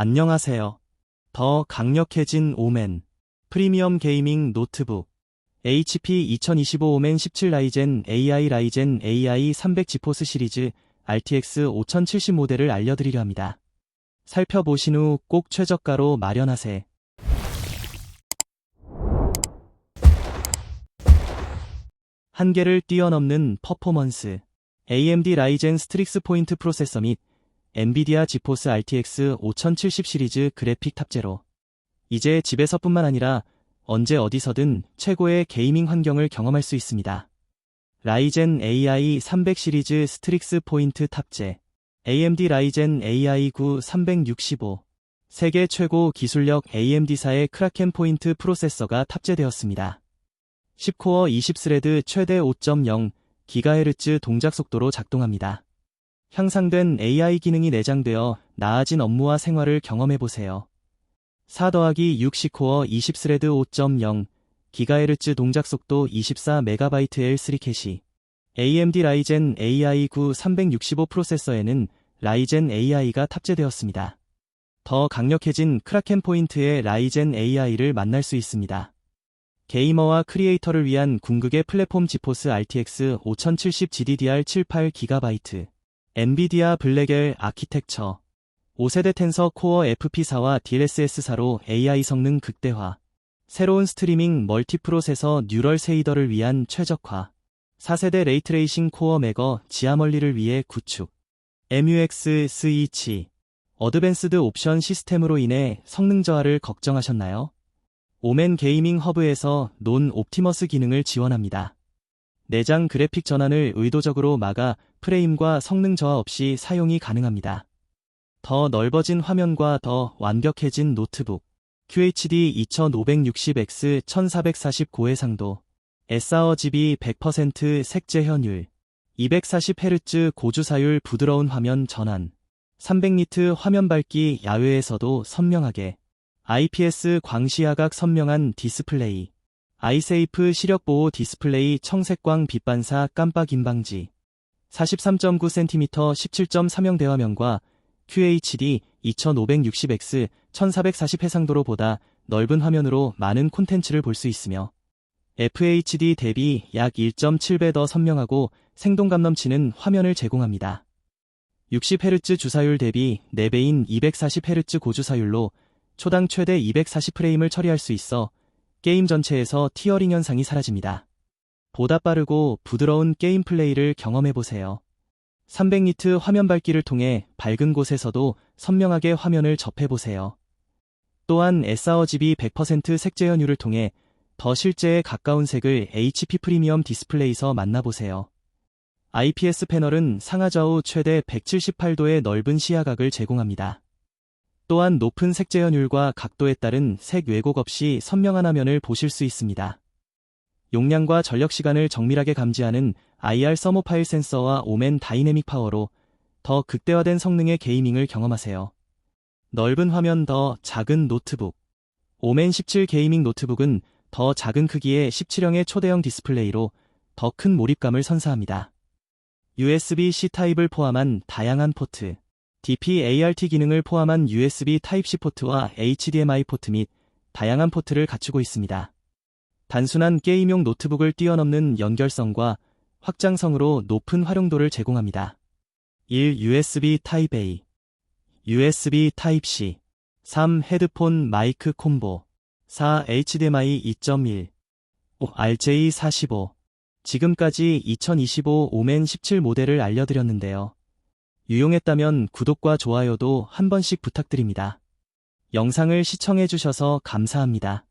안녕하세요. 더 강력해진 오멘 프리미엄 게이밍 노트북 HP 2025 오멘 17 라이젠 AI 라이젠 AI 300 지포스 시리즈 RTX 5070 모델을 알려드리려 합니다. 살펴보신 후 꼭 최저가로 마련하세. 한계를 뛰어넘는 퍼포먼스 AMD 라이젠 스트릭스 포인트 프로세서 및 엔비디아 지포스 RTX 5070 시리즈 그래픽 탑재로 이제 집에서뿐만 아니라 언제 어디서든 최고의 게이밍 환경을 경험할 수 있습니다. 라이젠 AI 300 시리즈 스트릭스 포인트 탑재 AMD 라이젠 AI 9 365 세계 최고 기술력 AMD사의 크라켄 포인트 프로세서가 탑재되었습니다. 10코어 20스레드 최대 5.0 GHz 동작 속도로 작동합니다. 향상된 AI 기능이 내장되어 나아진 업무와 생활을 경험해보세요. 4 더하기 60코어 20스레드 5.0 GHz 동작 속도 24MB L3 캐시 AMD 라이젠 AI 9 365 프로세서에는 라이젠 AI가 탑재되었습니다. 더 강력해진 크라켄 포인트의 라이젠 AI를 만날 수 있습니다. 게이머와 크리에이터를 위한 궁극의 플랫폼 지포스 RTX 5070 GDDR78 GB 엔비디아 블랙엘 아키텍처. 5세대 텐서 코어 FP4와 DLSS4로 AI 성능 극대화. 새로운 스트리밍 멀티프로세서 뉴럴 세이더를 위한 최적화. 4세대 레이트레이싱 코어 매거 지하멀리를 위해 구축. MUX 스위치. 어드밴스드 옵션 시스템으로 인해 성능 저하를 걱정하셨나요? 오멘 게이밍 허브에서 논 옵티머스 기능을 지원합니다. 내장 그래픽 전환을 의도적으로 막아 프레임과 성능 저하 없이 사용이 가능합니다. 더 넓어진 화면과 더 완벽해진 노트북. QHD 2560X 1440 고해상도. SRGB 100% 색재 현율. 240Hz 고주사율 부드러운 화면 전환. 300니트 화면 밝기 야외에서도 선명하게. IPS 광시야각 선명한 디스플레이, 아이세이프 시력보호 디스플레이 청색광 빛반사 깜빡 인방지, 43.9cm 17.3형 대화면과 QHD 2560X 1440 해상도로보다 넓은 화면으로 많은 콘텐츠를 볼 수 있으며 FHD 대비 약 1.7배 더 선명하고 생동감 넘치는 화면을 제공합니다. 60Hz 주사율 대비 4배인 240Hz 고주사율로 초당 최대 240프레임을 처리할 수 있어 게임 전체에서 티어링 현상이 사라집니다. 보다 빠르고 부드러운 게임 플레이를 경험해보세요. 300니트 화면 밝기를 통해 밝은 곳에서도 선명하게 화면을 접해보세요. 또한 sRGB 100% 색재 현율을 통해 더 실제에 가까운 색을 HP 프리미엄 디스플레이에서 만나보세요. IPS 패널은 상하좌우 최대 178도의 넓은 시야각을 제공합니다. 또한 높은 색재현율과 각도에 따른 색 왜곡 없이 선명한 화면을 보실 수 있습니다. 용량과 전력 시간을 정밀하게 감지하는 IR 서모 파일 센서와 오멘 다이내믹 파워로 더 극대화된 성능의 게이밍을 경험하세요. 넓은 화면 더 작은 노트북 오멘 17 게이밍 노트북은 더 작은 크기의 17형의 초대형 디스플레이로 더 큰 몰입감을 선사합니다. USB-C 타입을 포함한 다양한 포트 DP-ART 기능을 포함한 USB 타입C 포트와 HDMI 포트 및 다양한 포트를 갖추고 있습니다. 단순한 게임용 노트북을 뛰어넘는 연결성과 확장성으로 높은 활용도를 제공합니다. 1. USB 타입 A USB 타입 C 3. 헤드폰 마이크 콤보 4. HDMI 2.1 5. RJ45 지금까지 2025 오멘 17 모델을 알려드렸는데요. 유용했다면 구독과 좋아요도 한 번씩 부탁드립니다. 영상을 시청해주셔서 감사합니다.